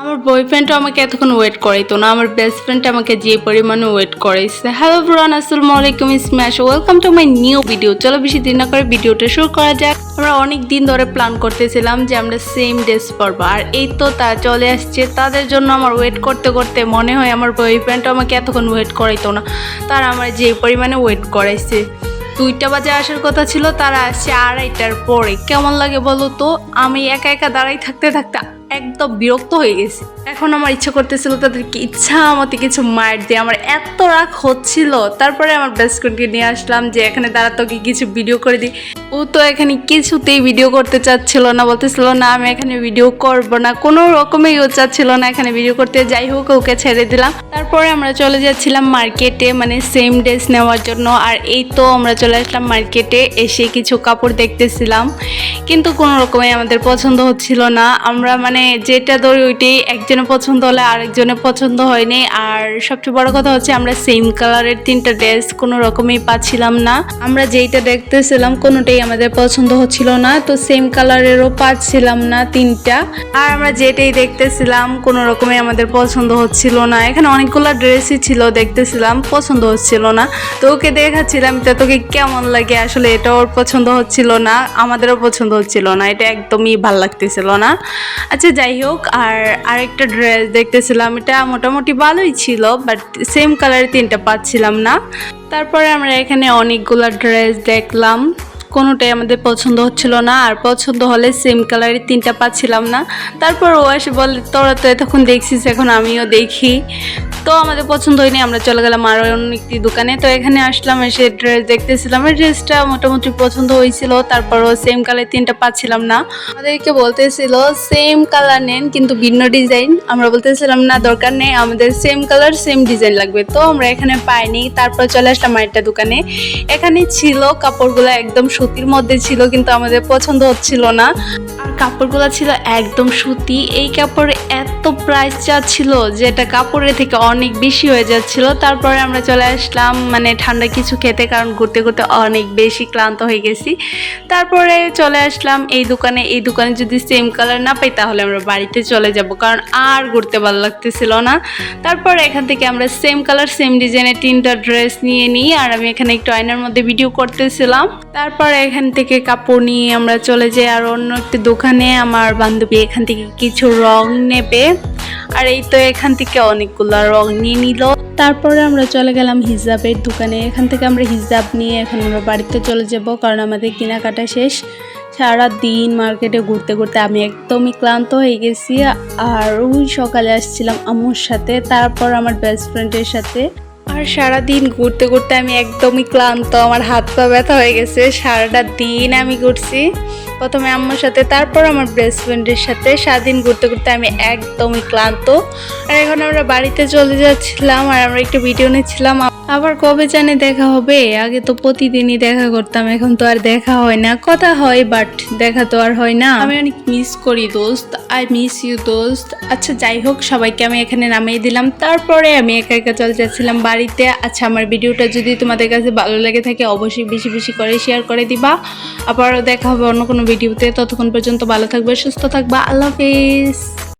আমার বয়ফ্রেন্ডও আমাকে এতক্ষণ ওয়েট করাইতো না, আমার বেস্ট ফ্রেন্ড আমাকে যে পরিমাণে ওয়েট করাইছে। হ্যালো ব্রান আসসালামু আলাইকুম smash welcome to my new video চলো বেশি দিন না করে ভিডিওটা শুরু করা যাক। আমরা অনেক দিন ধরে প্ল্যান করতেছিলাম যে আমরা সেম ড্রেস পরবো, আর এই তো তা চলে আসছে। তাদের জন্য আমার ওয়েট করতে করতে মনে হয় আমার বয়ফ্রেন্ড আমাকে এতক্ষণ ওয়েট করাইতো না। তারা আমার যে পরিমাণে ওয়েট করাইছে। দুইটা বাজে আসার কথা ছিল, তারা আসছে আড়াইটার পরে। কেমন লাগে বলো তো? আমি একা একা দাঁড়াই থাকতে থাকতে একদম বিরক্ত হয়ে গেছি। এখন আমার ইচ্ছা করতেছিল তাদেরকে ইচ্ছা মতো কিছু মায়ের দিয়ে। আমার এত রাগ হচ্ছিল। তারপরে আমার বেস্ট ফ্রেন্ডকে নিয়ে আসলাম যে, এখানে দাঁড়া, তোকে কিছু ভিডিও করে দিই। ও তো এখানে কিছুতেই ভিডিও করতে চাচ্ছিল না। বলতেছিল, না, আমি এখানে ভিডিও করব না। কোনো রকমেই ও চাচ্ছিল না এখানে ভিডিও করতে। যাই হোক, ওকে ছেড়ে দিলাম। তারপরে আমরা চলে যাচ্ছিলাম মার্কেটে মানে সেম ড্রেস নেওয়ার জন্য। আর এই তো আমরা চলে আসলাম মার্কেটে এসে কিছু কাপড় দেখতেছিলাম। কিন্তু কোনো রকমে আমাদের পছন্দ হচ্ছিল না। আমরা মানে যেটা ধরি ওইটাই একজনের পছন্দ হলে আরেকজনের পছন্দ হয়নি। আর সবচেয়ে বড় কথা হচ্ছে আমরা সেম কালারের তিনটা ড্রেস কোনো রকমই পাচ্ছিলাম না। আমরা যেইটা দেখতেছিলাম কোনোটাই আমাদের পছন্দ হচ্ছিল না, তো সেম কালারেরও পাচ্ছিলাম না তিনটা। আর আমরা যেটাই দেখতেছিলাম কোনো রকমই আমাদের পছন্দ হচ্ছিল না। এখানে অনেকগুলো ড্রেসই ছিল, দেখতেছিলাম, পছন্দ হচ্ছিল না। তো ওকে দেখাচ্ছিলাম, তা তোকে কেমন লাগে? আসলে এটা ওর পছন্দ হচ্ছিল না, আমাদেরও পছন্দ হচ্ছিল না, এটা একদমই ভালো লাগতেছিল না। আচ্ছা যাই হোক, আর আরেকটা ড্রেস দেখতেছিলাম, এটা মোটামুটি ভালোই ছিল বাট সেম কালারের তিনটা পাচ্ছিলাম না। তারপরে আমরা এখানে অনেকগুলো ড্রেস দেখলাম। কোনোটাই আমাদের পছন্দ হচ্ছিল না, আর পছন্দ হলে সেম কালারের তিনটা পাচ্ছিলাম না। তারপর ও এসে বলে, তোরা তো এতক্ষণ দেখছিস, এখন আমিও দেখি। তো আমাদের পছন্দ হয়নি, আমরা চলে গেলাম আরও অন্য একটি দোকানে। তো এখানে আসলাম, এসে ড্রেস দেখতেছিলাম। ড্রেসটা মোটামুটি পছন্দ হয়েছিল, তারপরও সেম কালার তিনটা পাচ্ছিলাম না। আমাদেরকে বলতেছিল সেম কালার নেন, কিন্তু ভিন্ন ডিজাইন আমরা বলতেছিলাম, না, দরকার নেই, আমাদের সেম কালার সেম ডিজাইন লাগবে। তো আমরা এখানে পাইনি, তারপর চলে আসলাম আরেকটা দোকানে। এখানে ছিল কাপড়গুলো একদম সুতির মধ্যে ছিল, কিন্তু আমাদের পছন্দ হচ্ছিল না। আর কাপড়গুলো ছিল একদম সুতি। এই কাপড় এত প্রাইস ছিল যেটা কাপড়ের থেকে অনেক বেশি হয়ে যাচ্ছিল। তারপরে আমরা চলে আসলাম মানে ঠান্ডা কিছু খেতে কারণ ঘুরতে ঘুরতে অনেক বেশি ক্লান্ত হয়ে গেছি। তারপরে চলে আসলাম এই দোকানে এই দোকানে যদি সেম কালার না পাই তাহলে আমরা বাড়িতে চলে যাব কারণ আর ঘুরতে ভালো লাগতেছিল না। তারপর এখান থেকে আমরা সেম কালার সেম ডিজাইনের তিনটা ড্রেস নিয়ে নিই আর আমি এখানে একটু আয়নার মধ্যে ভিডিও করতেছিলাম। তারপর এখান থেকে কাপড় নিয়ে আমরা চলে যাই আর অন্য একটি দোকানে। আমার বান্ধবী এখান থেকে কিছু রং নেবে। আর এই তো এখান থেকে অনেকগুলো রং নিয়ে নিল। তারপরে আমরা চলে গেলাম হিজাবের দোকানে। এখান থেকে আমরা হিজাব নিয়ে এখন আমরা বাড়িতে চলে যাব কারণ আমাদের কেনাকাটা শেষ। সারা দিন মার্কেটে ঘুরতে ঘুরতে আমি একদমই ক্লান্ত হয়ে গেছি। আর ওই সকালে আসছিলাম আম্মুর সাথে, তারপর আমার বেস্ট ফ্রেন্ডের সাথে। আর সারা দিন ঘুরতে ঘুরতে আমি একদমই ক্লান্ত, আমার হাত পা ব্যথা হয়ে গেছে। সারাটা দিন আমি ঘুরছি। প্রথমে আম্মুর সাথে, তারপর আমার বেস্ট ফ্রেন্ডের সাথে। সারাদিন ঘুরতে ঘুরতে আমি একদমই ক্লান্ত। আর এখন আমরা বাড়িতে চলে যাচ্ছিলাম আর আমরা একটু ভিডিও নিচ্ছিলাম। আবার কবে জানে দেখা হবে? আগে তো প্রতিদিনই দেখা করতাম, এখন তো আর দেখা হয় না। কথা হয় বাট দেখা তো আর হয় না। আমি অনেক মিস করি দোস্ত। আই মিস ইউ দোস্ত। আচ্ছা যাই হোক, সবাইকে আমি এখানে নামিয়ে দিলাম। তারপরে আমি একা একা চলে যাচ্ছিলাম বাড়িতে। আচ্ছা আমার ভিডিওটা যদি তোমাদের কাছে ভালো লেগে থাকে, অবশ্যই বেশি বেশি করে শেয়ার করে দিবা। আবারও দেখা হবে অন্য কোনো ভিডিওতে ততক্ষণ পর্যন্ত ভালো থাকবে সুস্থ থাকবা। আল্লাহ হাফিজ।